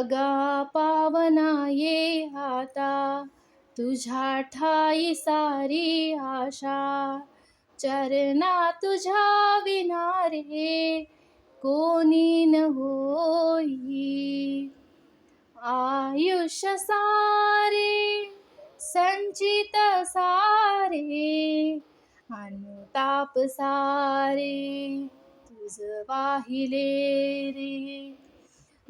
अगा पावना ये आता तुझ्या ठाई सारी आशा. चरणा तुझ्या विना रे कोणी न होई. आयुष्य सारे संचित सारे अनुताप सारे. तुझ वाहिले रे.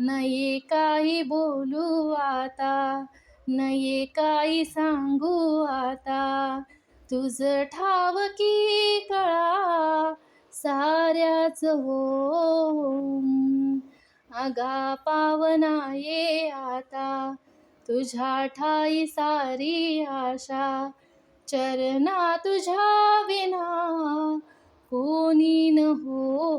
नये काही बोलू आता नये काही सांगू आता. तुझ ठाव की कळा साऱ्याच हो अगा पावना ये आता तुझ्या ठाई सारी आशा. चरणा तुझ्या विना कोणी न हो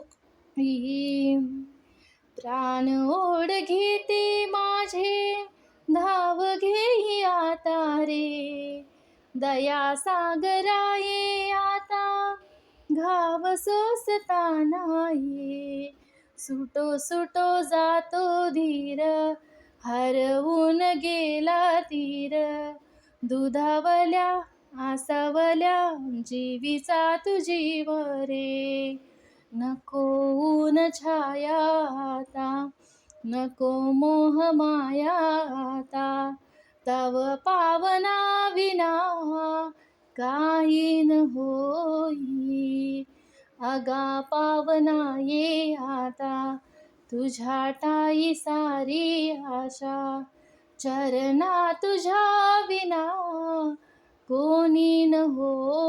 प्राण ओढ घेते माझे धाव घेई आता रे. दया सागराये आता घाव सोसताना ये सुटो सुटो जातो धीर हरवून गेला तीर. दुधावल्या आसावल्या जीवीचा तुझी वरे नको ऊन छाया आता नको मोह मायाता. तव पावना विना काही न होई. अगा पावना ये आता तुझ्या टाई सारी आशा. चरणा तुझ्या विना कोणी न हो